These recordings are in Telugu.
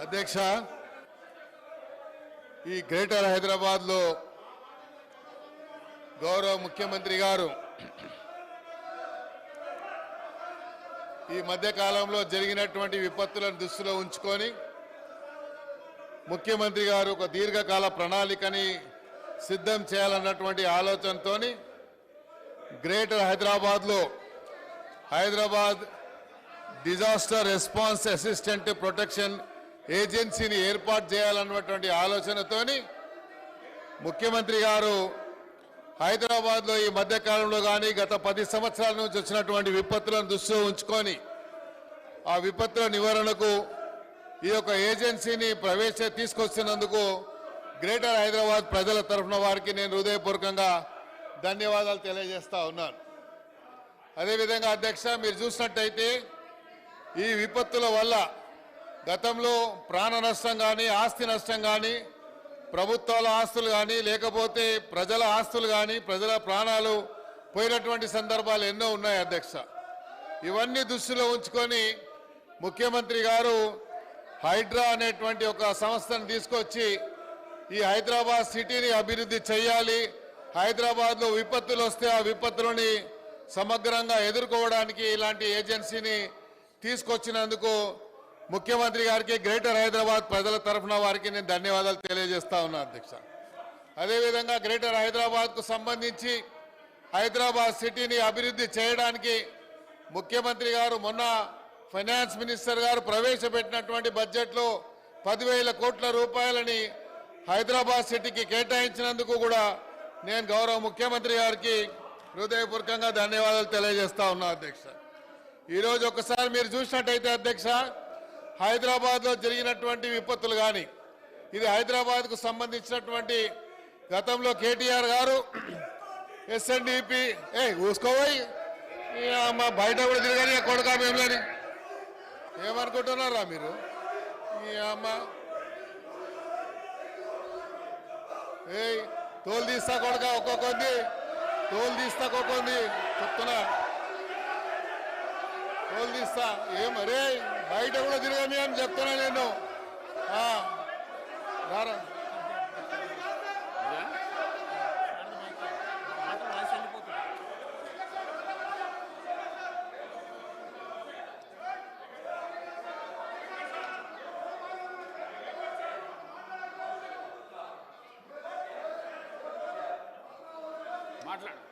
అధ్యక్ష ఈ గ్రేటర్ హైదరాబాద్లో గౌరవ ముఖ్యమంత్రి గారు ఈ మధ్యకాలంలో జరిగినటువంటి విపత్తులను దృష్టిలో ఉంచుకొని ముఖ్యమంత్రి గారు ఒక దీర్ఘకాల ప్రణాళికని సిద్ధం చేయాలన్నటువంటి ఆలోచనతోని గ్రేటర్ హైదరాబాద్లో Hyderabad disaster response assistant protection ఏజెన్సీని ఏర్పాటు చేయాలన్నటువంటి ఆలోచనతోని ముఖ్యమంత్రి గారు హైదరాబాద్లో ఈ మధ్యకాలంలో కానీ గత పది సంవత్సరాల నుంచి వచ్చినటువంటి విపత్తులను దృష్టిలో ఉంచుకొని ఆ విపత్తుల నివారణకు ఈ యొక్క ఏజెన్సీని ప్రవేశ తీసుకొచ్చినందుకు గ్రేటర్ హైదరాబాద్ ప్రజల తరఫున వారికి నేను హృదయపూర్వకంగా ధన్యవాదాలు తెలియజేస్తా ఉన్నాను. అదేవిధంగా అధ్యక్ష మీరు చూసినట్టయితే ఈ విపత్తుల వల్ల గతంలో ప్రాణ నష్టం కానీ ఆస్తి నష్టం కానీ ప్రభుత్వాల ఆస్తులు కానీ లేకపోతే ప్రజల ఆస్తులు కానీ ప్రజల ప్రాణాలు పోయినటువంటి సందర్భాలు ఎన్నో ఉన్నాయి అధ్యక్ష. ఇవన్నీ దృష్టిలో ఉంచుకొని ముఖ్యమంత్రి గారు హైడ్రా అనేటువంటి ఒక సంస్థను తీసుకొచ్చి ఈ హైదరాబాద్ సిటీని అభివృద్ధి చేయాలి హైదరాబాద్లో విపత్తులు వస్తే ఆ విపత్తులని సమగ్రంగా ఎదుర్కోవడానికి ఇలాంటి ఏజెన్సీని తీసుకొచ్చినందుకు ముఖ్యమంత్రి గారికి గ్రేటర్ హైదరాబాద్ ప్రజల తరఫున వారికి నేను ధన్యవాదాలు తెలియజేస్తా ఉన్నా అధ్యక్ష. అదేవిధంగా గ్రేటర్ హైదరాబాద్కు సంబంధించి హైదరాబాద్ సిటీని అభివృద్ధి చేయడానికి ముఖ్యమంత్రి గారు మొన్న ఫైనాన్స్ మినిస్టర్ గారు ప్రవేశపెట్టినటువంటి బడ్జెట్లో పదివేల కోట్ల రూపాయలని హైదరాబాద్ సిటీకి కేటాయించినందుకు కూడా నేను గౌరవ ముఖ్యమంత్రి గారికి హృదయపూర్వకంగా ధన్యవాదాలు తెలియజేస్తా ఉన్నా అధ్యక్ష. ఈరోజు ఒకసారి మీరు చూసినట్టయితే అధ్యక్ష హైదరాబాద్లో జరిగినటువంటి విపత్తులు కానీ ఇది హైదరాబాద్కు సంబంధించినటువంటి గతంలో కేటీఆర్ గారు ఎస్ఎన్డిపి ఏ ఊసుకోపోయి మా బయట కూడా తిరగని కొడుకా మేములని ఏమనుకుంటున్నారా మీరు? ఈ అమ్మ. ఏయ్ తోలు తీస్తా కొడుక ఒక్కొక్కంది తోలు తీస్తా ఒక్కొక్కంది చెప్తున్నా. తోలు తీస్తా ఏం అరే బయట కూడా తిరగని అని చెప్తున్నా నేను. రారా. మాట్లాడు.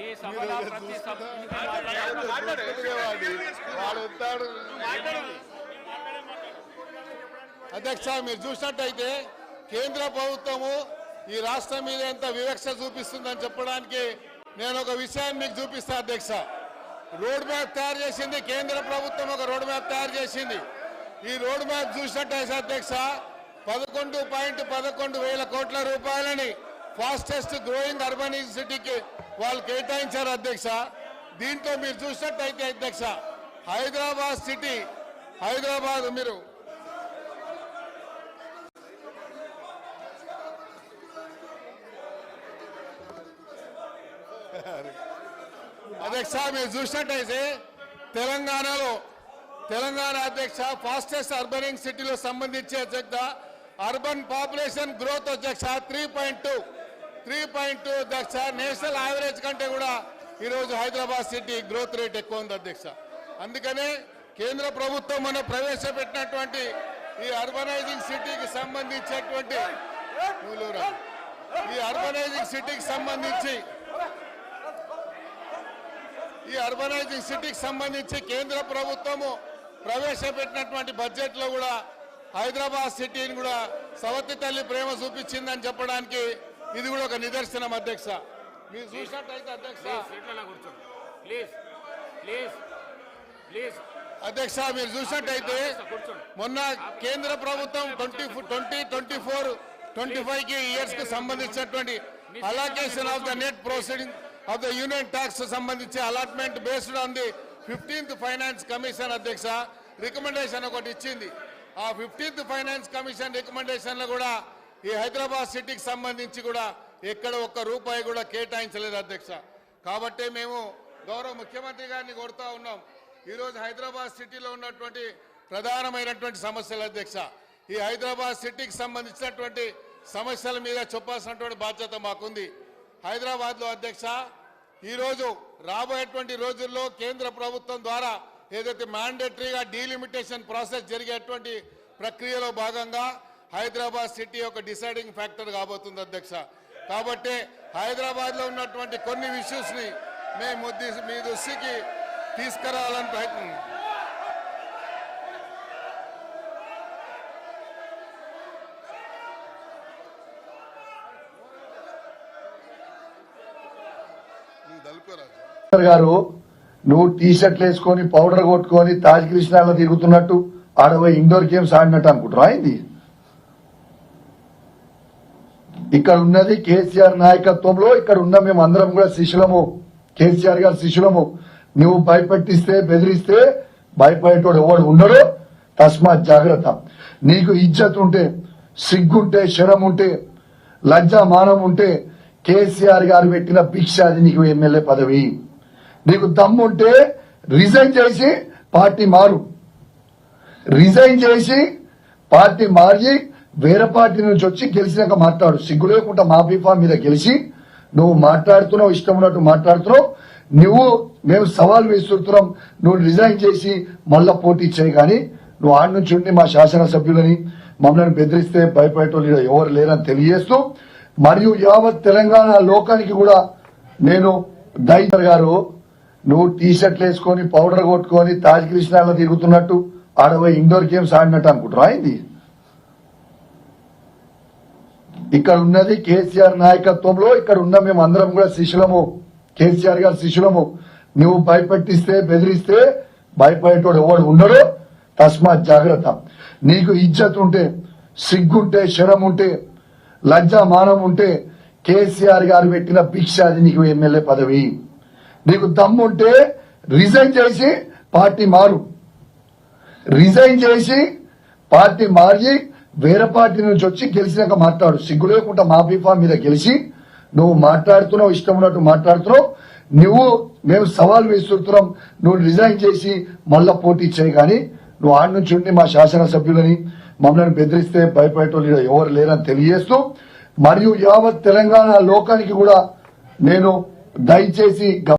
ఈ సభల ప్రతి వాడు అధ్యక్ష మీరు చూసినట్టయితే కేంద్ర ప్రభుత్వము ఈ రాష్ట్రం మీద ఎంత వివక్ష చూపిస్తుందని చెప్పడానికి నేను ఒక విషయాన్ని మీకు చూపిస్తా అధ్యక్ష. రోడ్ మ్యాప్ తయారు చేసింది కేంద్ర ప్రభుత్వం ఒక రోడ్ మ్యాప్ తయారు చేసింది. ఈ రోడ్ మ్యాప్ చూసినట్టయితే అధ్యక్ష పదకొండు పాయింట్ పదకొండు వేల కోట్ల రూపాయలని ఫాస్టెస్ట్ గ్రోయింగ్ అర్బనైజ్ సిటీకి వాళ్ళు కేటాయించారు అధ్యక్ష. దీంట్లో మీరు చూసినట్టయితే అధ్యక్ష హైదరాబాద్ సిటీ హైదరాబాద్ మీరు. అధ్యక్ష మీరు చూసినట్టయితే తెలంగాణలో తెలంగాణ అధ్యక్ష ఫాస్టెస్ట్ అర్బనింగ్ సిటీలో సంబంధించి అధ్యక్ష అర్బన్ పాపులేషన్ గ్రోత్ అధ్యక్ష three point two three point two అధ్యక్ష. నేషనల్ యావరేజ్ కంటే కూడా ఈరోజు హైదరాబాద్ సిటీ గ్రోత్ రేట్ ఎక్కువ ఉంది అధ్యక్ష. అందుకనే కేంద్ర ప్రభుత్వం మనం ప్రవేశపెట్టినటువంటి ఈ అర్బనైజింగ్ సిటీకి సంబంధించినటువంటి ఈ అర్బనైజింగ్ సిటీకి సంబంధించి ఈ అర్బనైజింగ్ సిటీకి సంబంధించి కేంద్ర ప్రభుత్వము ప్రవేశపెట్టినటువంటి బడ్జెట్లో కూడా హైదరాబాద్ సిటీని కూడా సవతి తల్లి ప్రేమ చూపించిందని చెప్పడానికి ఇది కూడా ఒక నిదర్శనం అధ్యక్ష. మీరు చూసినట్టయితే అధ్యక్ష. ప్లీజ్ ప్లీజ్ ప్లీజ్ అధ్యక్ష మీరు చూసినట్టయితే మొన్న కేంద్ర ప్రభుత్వం twenty twenty twenty four twenty ఫైవ్కి ఇయర్స్కి సంబంధించినటువంటి allocation of the net proceeding of the union tax సంబంధించి allotment based on the fifteenth finance commission అధ్యక్ష. రికమెండేషన్ ఒకటి ఇచ్చింది. ఆ ఫిఫ్టీన్త్ ఫైనాన్స్ కమిషన్ రికమెండేషన్లో కూడా ఈ హైదరాబాద్ సిటీకి సంబంధించి కూడా ఎక్కడ ఒక్క రూపాయి కూడా కేటాయించలేదు అధ్యక్ష. కాబట్టి మేము గౌరవ ముఖ్యమంత్రి గారిని కోరుతా ఉన్నాం. ఈరోజు హైదరాబాద్ సిటీలో ఉన్నటువంటి ప్రధానమైనటువంటి సమస్యల అధ్యక్ష. ఈ హైదరాబాద్ సిటీకి సంబంధించినటువంటి సమస్యల మీద చెప్పాల్సినటువంటి బాధ్యత మాకుంది. హైదరాబాద్లో అధ్యక్ష ఈరోజు రాబోయేటువంటి రోజుల్లో కేంద్ర ప్రభుత్వం ద్వారా ఏదైతే మ్యాండేటరీగా డీలిమిటేషన్ ప్రాసెస్ జరిగేటువంటి ప్రక్రియలో భాగంగా హైదరాబాద్ సిటీ ఒక డిసైడింగ్ ఫ్యాక్టర్ కాబోతుంది అధ్యక్ష. కాబట్టి హైదరాబాద్లో ఉన్నటువంటి కొన్ని ఇష్యూస్ని మేము మీ దృష్టికి తీసుకురావాలని ప్రయత్నం. గారు నువ్వు టీ షర్ట్లు వేసుకొని పౌడర్ కొట్టుకొని తాజ్ కృష్ణాలో తిరుగుతున్నట్టు ఆడవై ఇండోర్ గేమ్స్ ఆడినట్టు అనుకుంటారా అయింది ఇక్కడ ఉన్నది కేసీఆర్ నాయకత్వంలో ఇక్కడ ఉన్న మేము అందరం కూడా శిష్యులము కేసీఆర్ గారి శిష్యులము. నువ్వు భయపెట్టిస్తే బెదిరిస్తే భయపడేటోడు ఎవడు ఉండడు. తస్మాత్ జాగ్రత్త. నీకు ఇజ్జత్ ఉంటే సిగ్గుంటే శరం ఉంటే లజ్జా మానం ఉంటే కేసీఆర్ గారు పెట్టిన భిక్ష అది నీకు ఎమ్మెల్యే పదవి. నీకు దమ్ముంటే రిజైన్ చేసి పార్టీ మారు. రిజైన్ చేసి పార్టీ మార్చి వేరే పార్టీ నుంచి వచ్చి గెలిచినాక మాట్లాడు. సిగ్గు లేకుండా మా బీఫా మీద గెలిచి నువ్వు మాట్లాడుతున్నావు ఇష్టం ఉన్నట్టు మాట్లాడుతున్నావు నువ్వు మేము సవాల్ విసురుతున్నాం నువ్వు రిజైన్ చేసి మళ్ళా పోటీ చేయి కానీ నువ్వు ఆడ నుంచి ఉండి మా శాసనసభ్యులని మమ్మల్ని బెదిరిస్తే భయపడేటోళ్ళు ఎవరు లేరని తెలియజేస్తూ మరియు యావత్ తెలంగాణ లోకానికి కూడా నేను దైతర్ గారు నువ్వు టీ షర్ట్లు వేసుకొని పౌడర్ కొట్టుకొని తాజ్ కృష్ణాలో తిరుగుతున్నట్టు ఆడవై ఇండోర్ గేమ్స్ ఆడినట్టు అనుకుంటారా అయింది ఇక్కడ ఉన్నది కేసీఆర్ నాయకత్వంలో ఇక్కడ ఉన్న మేము అందరం కూడా శిష్యులము కేసీఆర్ గారి శిష్యులము. నువ్వు భయపెట్టిస్తే బెదిరిస్తే భయపడేటోడు ఎవడు ఉండడు. తస్మాత్ జాగ్రత్త. నీకు ఇజ్జత్ ఉంటే సిగ్గుంటే శరం ఉంటే లజ్జా మానం ఉంటే కేసీఆర్ గారు పెట్టిన భిక్ష అది నీకు ఎమ్మెల్యే పదవి. నీకు దమ్ముంటే రిజైన్ చేసి పార్టీ మారు. రిజైన్ చేసి పార్టీ మార్చి వేరే పార్టీ నుంచి వచ్చి గెలిచినాక మాట్లాడు. సిగ్గు లేకుండా మా బీఫా మీద గెలిచి నువ్వు మాట్లాడుతున్నావు ఇష్టం ఉన్నట్టు మాట్లాడుతున్నావు నువ్వు మేము సవాల్ విసురుతున్నాం నువ్వు రిజైన్ చేసి మళ్ళా పోటీ చేయి కానీ నువ్వు ఆడ నుంచి ఉండి మా శాసనసభ్యులని మమ్మల్ని బెదిరిస్తే భయపడేటోళ్ళు ఎవరు లేరని తెలియజేస్తూ మరియు యావత్ తెలంగాణ లోకానికి కూడా నేను దయచేసి